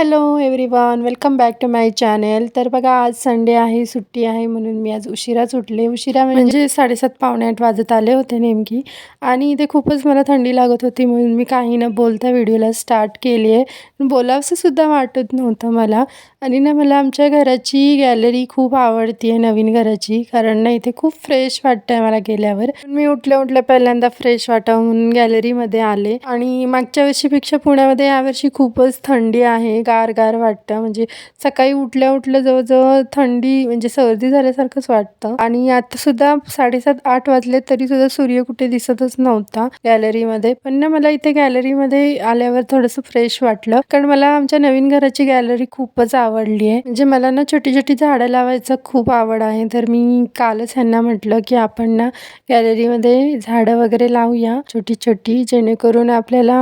Hello everyone welcome back to my channel. तर बघा आज संडे आहे सुट्टी आहे म्हणून मी आज उशिराच उठले उशिरा म्हणजे, म्हणजे साडेसात पावणे आठ वाजत आले होते नेमकी. आणि इथे खूपच मला थंडी लागत होती म्हणून मी काही न बोलता व्हिडिओला स्टार्ट केली आहे. बोलावंसंसुद्धा वाटत नव्हतं मला. आणि ना मला आमच्या घराची गॅलरी खूप आवडती आहे नवीन घराची. कारण ना इथे खूप फ्रेश वाटतं आहे मला गेल्यावर मी उठल्या उठल्या पहिल्यांदा फ्रेश वाटावं म्हणून गॅलरीमध्ये आले. आणि मागच्या वर्षीपेक्षा पुण्यामध्ये यावर्षी खूपच थंडी आहे. गार गार वाटतं. म्हणजे सकाळी उठल्या उठल्या जवळजवळ थंडी म्हणजे सर्दी झाल्यासारखंच वाटतं. आणि आता सुद्धा साडेसात आठ वाजले तरी सुद्धा सूर्य कुठे दिसतच नव्हता गॅलरीमध्ये. पण ना मला इथे गॅलरीमध्ये आल्यावर थोडंसं फ्रेश वाटलं. कारण मला आमच्या नवीन घराची गॅलरी खूपच आवडली आहे. म्हणजे मला ना छोटी छोटी झाडं लावायचं खूप आवड आहे. तर मी कालच ह्यांना म्हटलं की आपण ना गॅलरीमध्ये झाडं वगैरे लावूया छोटी छोटी जेणेकरून आपल्याला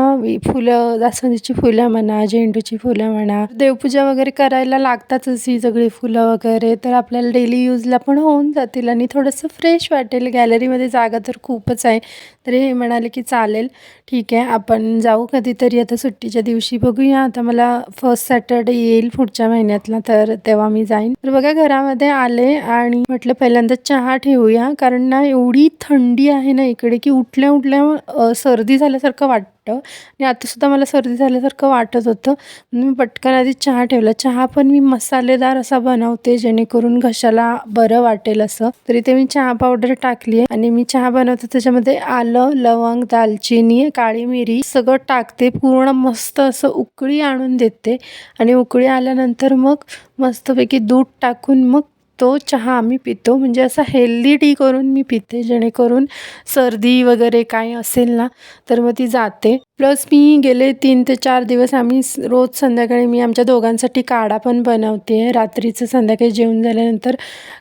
फुलं जास्वंदीची फुलं म्हणा झेंडूची फुलं म्हणा. देवपूजा वगैरे करायला लागतातच ही सगळी फुलं वगैरे तर आपल्याला डेली यूजला पण होऊन जातील आणि थोडंसं फ्रेश वाटेल. गॅलरीमध्ये जागा तर खूपच आहे. तर हे म्हणाले की चालेल. ठीक आहे आपण जाऊ कधीतरी. आता सुट्टीच्या दिवशी बघूया. आता मला फर्स्ट सॅटर्डे येईल पुढच्या महिन्यातला तर तेव्हा मी जाईन. तर बघा घरामध्ये आले आणि म्हटलं पहिल्यांदा चहा ठेवूया. कारण ना एवढी थंडी आहे ना इकडे की उठल्या उठल्या सर्दी झाल्यासारखं वाटतं. आणि आतासुद्धा मला सर्दी झाल्यासारखं वाटत होतं. मी पटकन आधी चहा ठेवला. चहा पण मी मसालेदार असा बनवते जेणेकरून घशाला बरं वाटेल असं. तरी ते मी चहा पावडर टाकली आहे आणि मी चहा बनवते. त्याच्यामध्ये आलं लवंग दालचिनी काळी मिरी सगळं टाकते. पूर्ण मस्त असं उकळी आणून देते. आणि उकळी आल्यानंतर मग मस्तपैकी दूध टाकून मग तो चहा आम्ही पितो. म्हणजे असा हेल्दी टी करून मी पिते जेणेकरून सर्दी वगैरे काय असेल ना तर मग ती जाते. प्लस मी गेले तीन ते चार दिवस आम्ही रोज संध्याकाळी मी आमच्या दोघांसाठी काढा पण बनवते. आहे रात्रीचं संध्याकाळी जेवण झाल्यानंतर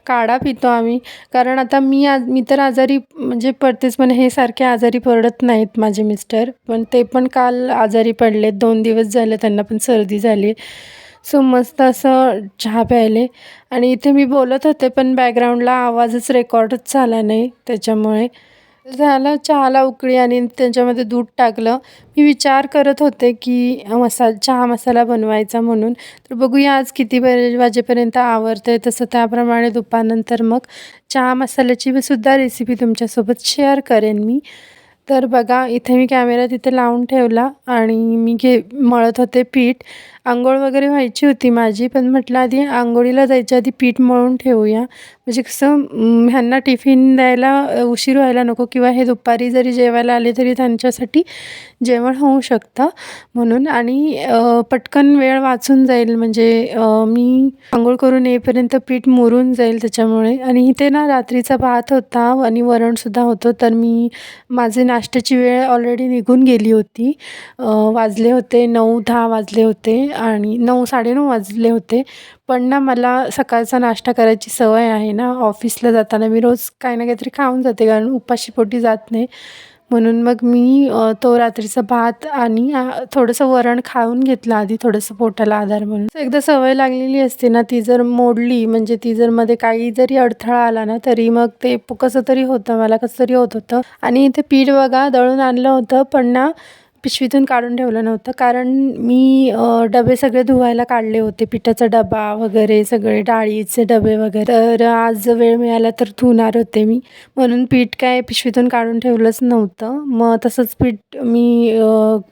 काढा पितो आम्ही. कारण आता मी आज मी तर आजारी म्हणजे पडतेच पण हे सारखे आजारी पडत नाहीत माझे मिस्टर. पण ते पण काल आजारी पडले दोन दिवस झाले त्यांना पण सर्दी झाली. सो मस्त असं चहा प्यायले. आणि इथे मी बोलत होते पण बॅकग्राऊंडला आवाजच रेकॉर्डच झाला नाही त्याच्यामुळे. झालं चहाला उकळी आणि त्यांच्यामध्ये दूध टाकलं. मी विचार करत होते की मसाला चहा मसाला बनवायचा म्हणून. तर बघूया आज किती वाजेपर्यंत आवरतं आहे तसं. त्याप्रमाणे दुपारनंतर मग चहा मसाल्याची सुद्धा रेसिपी तुमच्यासोबत शेअर करेन मी. तर बघा इथे मी कॅमेरा तिथे लावून ठेवला आणि मी घे मळत होते पीठ. आंघोळ वगैरे व्हायची होती माझी पण म्हटलं आधी आंघोळीला जायच्या आधी पीठ मळून ठेवूया. म्हणजे कसं ह्यांना टिफिन द्यायला उशीर व्हायला नको किंवा हे दुपारी जरी जेवायला आले तरी त्यांच्यासाठी जेवण होऊ शकतं. म्हणून आणि पटकन वेळ वाचून जाईल. म्हणजे मी आंघोळ करून येईपर्यंत पीठ मुरून जाईल त्याच्यामुळे. आणि इथे ना रात्रीचा भात होता आणि वरणसुद्धा होतं. तर मी माझे नाश्त्याची वेळ ऑलरेडी निघून गेली होती. वाजले होते नऊ दहा वाजले होते. आणि नऊ साडेनऊ वाजले होते. पण ना मला सकाळचा नाश्ता करायची सवय आहे ना. ऑफिसला जाताना मी रोज काही ना काहीतरी खाऊन जाते कारण उपाशीपोटी जात नाही. म्हणून मग मी तो रात्रीचा भात आणि थोडंसं वरण खाऊन घेतलं आधी थोडंसं पोटाला आधार म्हणून. एकदा सवय लागलेली असते ना ती जर मोडली म्हणजे ती जर मध्ये काही जरी अडथळा आला ना तरी मग ते कसं तरी होतं मला कसं तरी होत होतं. आणि इथे पीठ बघा दळून आणलं होतं पण ना पिशवीतून काढून ठेवलं नव्हतं. कारण मी डबे सगळे धुवायला काढले होते. पिठाचा डबा वगैरे सगळे डाळीचे डबे वगैरे. तर आज वेळ मिळाला तर धुणार होते मी. म्हणून पीठ काय पिशवीतून काढून ठेवलंच नव्हतं. मग तसंच पीठ मी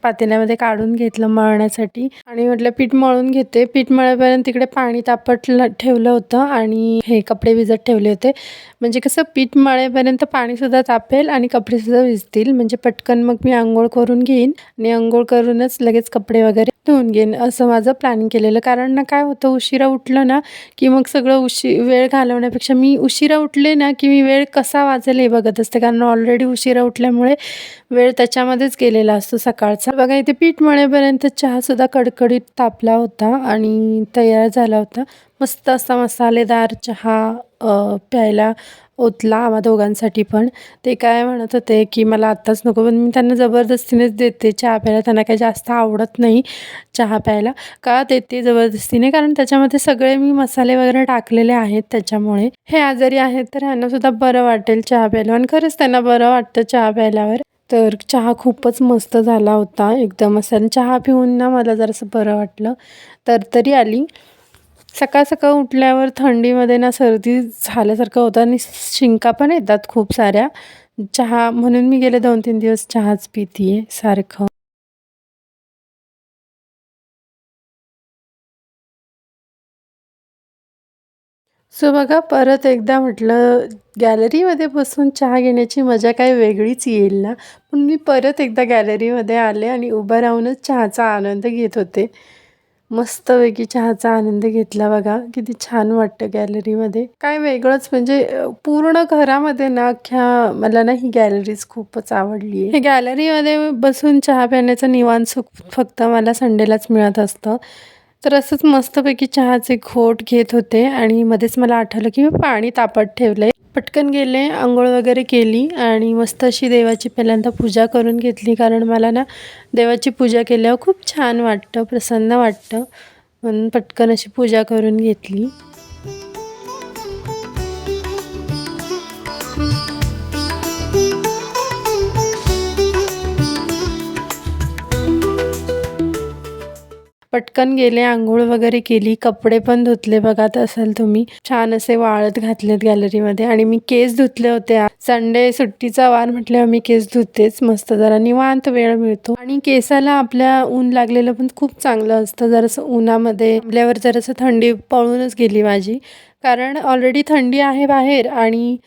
पातेल्यामध्ये काढून घेतलं मळण्यासाठी. आणि म्हटलं पीठ मळून घेते. पीठ मळेपर्यंत तिकडे पाणी तापट ठेवलं होतं. आणि हे कपडे विजत ठेवले होते. म्हणजे कसं पीठ मळेपर्यंत पाणीसुद्धा तापेल आणि कपडेसुद्धा विजतील म्हणजे पटकन मग मी आंघोळ करून घेईन. आणि अंघोळ करूनच लगेच कपडे वगैरे धुवून घेईन. असं माझं प्लॅनिंग केलेलं. कारण ना काय होतं उशिरा उठलं ना की मग सगळं उशी वेळ घालवण्यापेक्षा मी उशिरा उठले ना की मी वेळ कसा वाजेल हे बघत असते. कारण ऑलरेडी उशिरा उठल्यामुळे वेळ त्याच्यामध्येच गेलेला असतो सकाळचा. बघा इथे पीठ मळेपर्यंत चहासुद्धा कडकडीत तापला होता आणि तयार झाला होता. मस्त असा मसालेदार चहा प्यायला ओतला आम्हा दोघांसाठी पण. ते काय म्हणत होते की मला आत्ताच नको पण मी त्यांना जबरदस्तीनेच देते. चहा प्यायला त्यांना काही जास्त आवडत नाही चहा प्यायला. का देते जबरदस्तीने? कारण त्याच्यामध्ये सगळे मी मसाले वगैरे टाकलेले आहेत त्याच्यामुळे. हे आजारी आहेत तर ह्यांनासुद्धा बरं वाटेल चहा प्यायला. आणि खरंच त्यांना बरं वाटतं चहा प्यायल्यावर. तर चहा खूपच मस्त झाला होता एकदम असं. आणि चहा पिऊन ना मला जरासं बरं वाटलं. तर तरी आली. सकाळ सकाळ उठल्यावर थंडीमध्ये ना सर्दी झाल्यासारखं होतं आणि शिंका पण येतात खूप साऱ्या. चहा म्हणून मी गेले दोन तीन दिवस चहाच पितीये सारखं. सो बघा परत एकदा म्हटलं गॅलरीमध्ये बसून चहा घेण्याची मजा काही वेगळीच येईल ना? पण मी परत एकदा गॅलरीमध्ये आले आणि उभं राहूनच चहाचा आनंद घेत होते. मस्तपैकी चहाचा आनंद घेतला बघा. किती छान वाटतं गॅलरीमध्ये काय वेगळंच म्हणजे पूर्ण घरामध्ये ना अख्ख्या मला ना ही गॅलरीज खूपच आवडली आहे. गॅलरीमध्ये बसून चहा पिण्याचं निवांत सुख फक्त मला संडेलाच मिळत असतं. तर असंच मस्तपैकी चहाचे घोट घेत होते आणि मध्येच मला आठवलं की मी पाणी तापत आहे पटकन गेले आंघोळ वगैरे केली आणि मस्त अशी देवाची पहिल्यांदा पूजा करून घेतली. कारण मला ना देवाची पूजा केल्यावर खूप छान वाटतं प्रसन्न वाटतं. म्हणून पटकन अशी पूजा करून घेतली. पटकन गेले आंघोळ वगैरे केली कपडे पण धुतले बघत असाल तुम्ही. छान असे वाळत घातलेत गॅलरीमध्ये आणि मी केस धुतले होते संडे सुट्टीचा वार म्हटल्यावर मी केस धुतेच मस्त जरा निवांत वेळ मिळतो. आणि केसाला आपल्या ऊन लागलेलं पण खूप चांगलं असतं जरासं उन्हामध्ये. आपल्यावर जरासं थंडी पळूनच गेली माझी. कारण ऑलरेडी थंडी आहे बाहेर आणि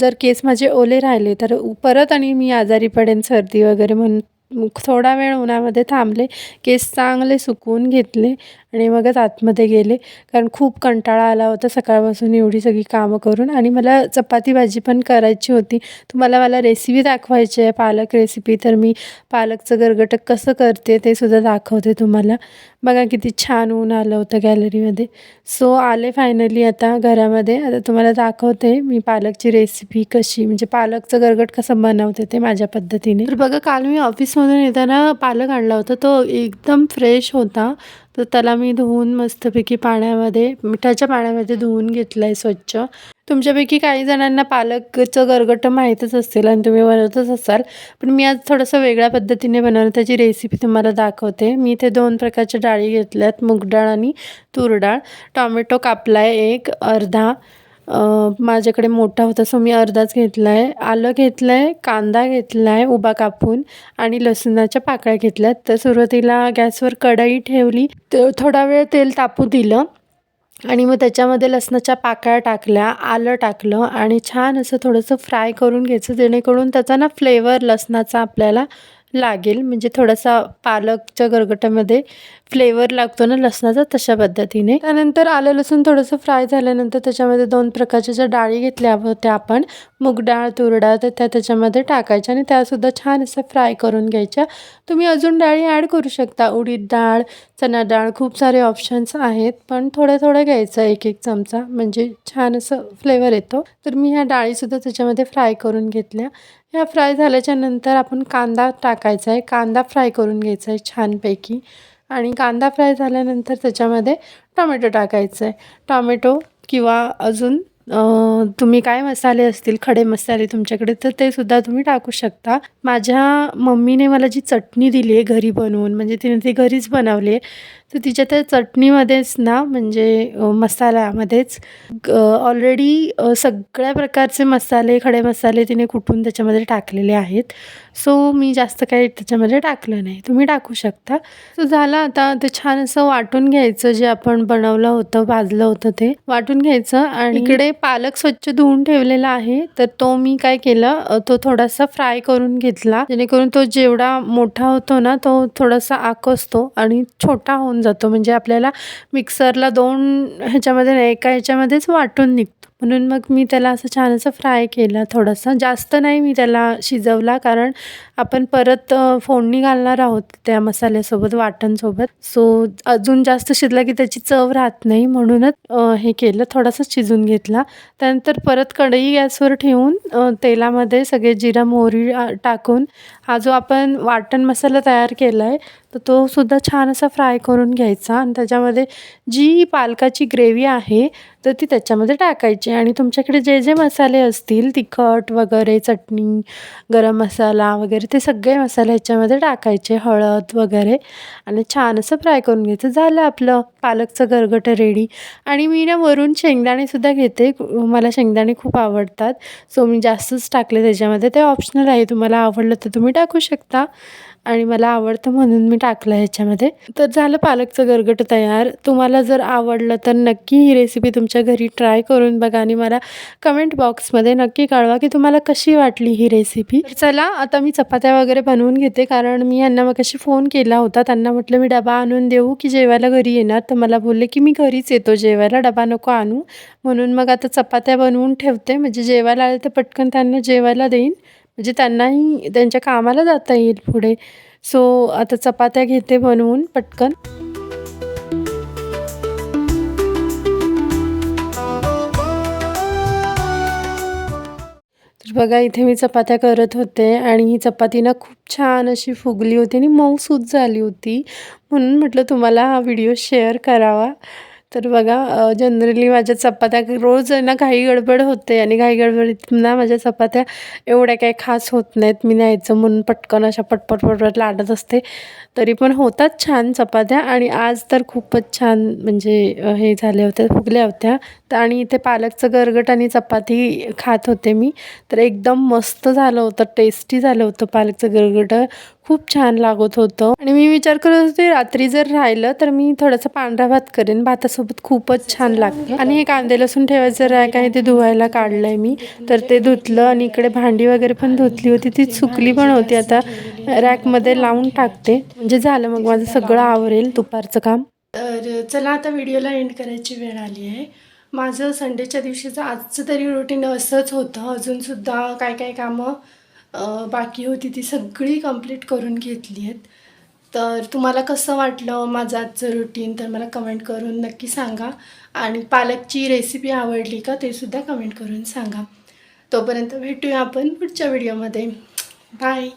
जर केस माझे ओले राहिले तर परत आणि मी आजारी पडेन सर्दी वगैरे म्हणून. थोडा वेळ उन्हामध्ये थांबले केस चांगले सुकवून घेतले आणि मगच आतमध्ये गेले. कारण खूप कंटाळा आला होता सकाळपासून एवढी सगळी कामं करून आणि मला चपाती भाजी पण करायची होती. तुम्हाला मला रेसिपी दाखवायची आहे पालक रेसिपी तर मी पालकचं गरगटक कसं करते ते सुद्धा दाखवते तुम्हाला. बघा किती छान ऊन आलं होतं गॅलरीमध्ये सो आले फायनली आता घरामध्ये. आता तुम्हाला दाखवते मी पालकची रेसिपी कशी म्हणजे पालकचं गरगट कसं बनवते ते माझ्या पद्धतीने. तर बघा काल मी ऑफिसमधून येताना पालक आणला होता तो एकदम फ्रेश होता. तर त्याला मी धुवून मस्तपैकी पाण्यामध्ये मिठाच्या पाण्यामध्ये धुवून घेतलं आहे स्वच्छ. तुमच्यापैकी काही जणांना पालकचं गरगटं माहीतच असेल आणि तुम्ही बनवतच असाल. पण मी आज थोडंसं वेगळ्या पद्धतीने बनवलं त्याची रेसिपी तुम्हाला दाखवते. मी इथे दोन प्रकारच्या डाळी घेतल्यात. मूगडाळ आणि तूर डाळ. टॉमॅटो कापला आहे एक अर्धा. माझ्याकडे मोठा होता सो मी अर्धाच घेतला आहे आलं घेतलं आहे कांदा घेतला आहे उभा कापून आणि लसूणाच्या पाकळ्या घेतल्यात. तर सुरुवातीला गॅसवर कढई ठेवली. तर थोडा वेळ तेल तापू दिलं. आणि मग त्याच्यामध्ये लसणाच्या पाकळ्या टाकल्या आलं टाकलं आणि छान असं थोडंसं फ्राय करून घ्यायचं जेणेकरून त्याचा ना फ्लेवर लसणाचा आपल्याला लागेल. म्हणजे थोडासा पालकच्या गरगटामध्ये फ्लेवर लागतो ना लसणाचा तशा पद्धतीने. त्यानंतर आलं लसूण थोडंसं फ्राय झाल्यानंतर त्याच्यामध्ये दोन प्रकारच्या ज्या डाळी घेतल्या होत्या आपण मूग डाळ तूर डाळ तर त्या त्याच्यामध्ये टाकायच्या आणि त्यासुद्धा छान असं फ्राय करून घ्यायच्या. तुम्ही अजून डाळी ॲड करू शकता. उडीद डाळ चणा डाळ खूप सारे ऑप्शन्स आहेत पण थोड्या थोड्या घ्यायचं एक एक चमचा. म्हणजे छान असं फ्लेवर येतो. तर मी ह्या डाळीसुद्धा त्याच्यामध्ये फ्राय करून घेतल्या. ह्या फ्राय झाल्याच्यानंतर आपण कांदा टाकायचा आहे. कांदा फ्राय करून घ्यायचा आहे छानपैकी. आणि कांदा फ्राय झाल्यानंतर त्याच्यामध्ये टोमॅटो टाकायचं आहे. टॉमॅटो किंवा अजून तुम्ही काय मसाले असतील खडे मसाले तुमच्याकडे तर ते सुद्धा तुम्ही टाकू शकता. माझ्या मम्मीने मला जी चटणी दिली आहे घरी बनवून म्हणजे तिने ती घरीच बनवली. आहे तर तिच्या त्या चटणीमध्येच ना म्हणजे मसाल्यामध्येच ऑलरेडी सगळ्या प्रकारचे मसाले खडे मसाले तिने कुटून त्याच्यामध्ये टाकलेले आहेत. सो मी जास्त काही त्याच्यामध्ये टाकलं नाही. तुम्ही टाकू शकता. सो झालं आता ते छान असं वाटून घ्यायचं जे आपण बनवलं होतं भाजलं होतं ते वाटून घ्यायचं. आणि इकडे पालक स्वच्छ धुवून ठेवलेला आहे. तर तो मी काय केलं तो थोडासा फ्राय करून घेतला. जेणेकरून तो जेवढा मोठा होतो ना तो थोडासा आकसतो आणि छोटा होऊन जातो. म्हणजे आपल्याला मिक्सरला दोन ह्याच्यामध्ये नाही एका ह्याच्यामध्येच वाटून निघतो. म्हणून मग मी त्याला असं छान असं फ्राय केलं थोडंसं. जास्त नाही मी त्याला शिजवला कारण आपण परत फोडणी घालणार आहोत त्या मसाल्यासोबत वाटणसोबत. सो अजून जास्त शिजला की त्याची चव राहत नाही म्हणूनच हे केलं थोडासा शिजून घेतला. त्यानंतर परत कढई गॅसवर ठेवून तेलामध्ये सगळे जिरा मोहरी टाकून हा जो आपण वाटण मसाला तयार केला आहे तर तो सुद्धा छान असा फ्राय करून घ्यायचा. आणि त्याच्यामध्ये जी पालकाची ग्रेव्ही आहे तर ती त्याच्यामध्ये टाकायची. आणि तुमच्याकडे जे जे मसाले असतील तिखट वगैरे चटणी गरम मसाला वगैरे ते सगळे मसाले ह्याच्यामध्ये टाकायचे हळद वगैरे. आणि छान असं फ्राय करून घ्यायचं. झालं आपलं पालकचं गरगटं रेडी आणि मी ना वरून शेंगदाणेसुद्धा घेते. मला शेंगदाणे खूप आवडतात. सो मी जास्तच टाकले त्याच्यामध्ये. ते ऑप्शनल आहे. तुम्हाला आवडलं तर तुम्ही टाकू शकता. आणि मला आवडतं म्हणून मी टाकलं ह्याच्यामध्ये. तर झालं पालकचं गरगट तयार. तुम्हाला जर आवडलं तर नक्की ही रेसिपी तुमच्या घरी ट्राय करून बघा आणि मला कमेंट बॉक्समध्ये नक्की कळवा की तुम्हाला कशी वाटली ही रेसिपी चला आता मी चपात्या वगैरे बनवून घेते कारण मी यांना मग कशी फोन केला होता. त्यांना म्हटलं मी डबा आणून देऊ की जेवायला घरी येणार? तर मला बोलले की मी घरीच येतो जेवायला डबा नको आणू. म्हणून मग आता चपात्या बनवून ठेवते. म्हणजे जेवायला आले तर पटकन त्यांना जेवायला देईन. म्हणजे त्यांनाही त्यांच्या कामाला जाता येईल पुढे. सो आता चपात्या घेते बनवून पटकन. तर बघा इथे मी चपात्या करत होते आणि ही चपाती ना खूप छान अशी फुगली होती आणि मऊसूद झाली होती. म्हणून म्हटलं तुम्हाला हा व्हिडिओ शेअर करावा. तर बघा जनरली माझ्या चपात्या रोज आहे ना घाई गडबड होते आणि घाई गडबडीत ना माझ्या चपात्या एवढ्या काही खास होत नाहीत. मी न्यायचं म्हणून पटकन अशा पटपट पटपट लाटत असते. तरी पण होतात छान चपात्या आणि आज तर खूपच छान म्हणजे हे झाले होते फुगल्या होत्या. तर आणि इथे पालकचं गरगट आणि चपाती खात होते मी. तर एकदम मस्त झालं होतं टेस्टी झालं होतं पालकचं गरगट. खूप छान लागत होतं. आणि मी विचार करत होते रात्री जर राहिलं तर मी थोडासा पांढरा भात करेन. भातासोबत खूपच छान लागतं. आणि हे कांदे लसूण ठेवायचं रॅक आहे ते धुवायला काढलंय मी. तर ते धुतलं आणि इकडे भांडी वगैरे पण धुतली होती. ती सुकली पण होती. आता रॅकमध्ये लावून टाकते. म्हणजे झालं मग माझं सगळं आवरेल दुपारचं काम. तर चला आता व्हिडिओला एंड करायची वेळ आली आहे. माझं संडेच्या दिवशीचं आजचं तरी रुटीन असंच होतं. अजूनसुद्धा काय काय कामं बाकी होती ती सगळी कंप्लीट करून घेतली आहेत. तर तुम्हाला कसं वाटलं माझं आजचं रुटीन तर मला कमेंट करून नक्की सांगा. आणि पालकची रेसिपी आवडली का ते सुद्धा कमेंट करून सांगा. तोपर्यंत भेटूया आपण पुढच्या व्हिडिओमध्ये बाय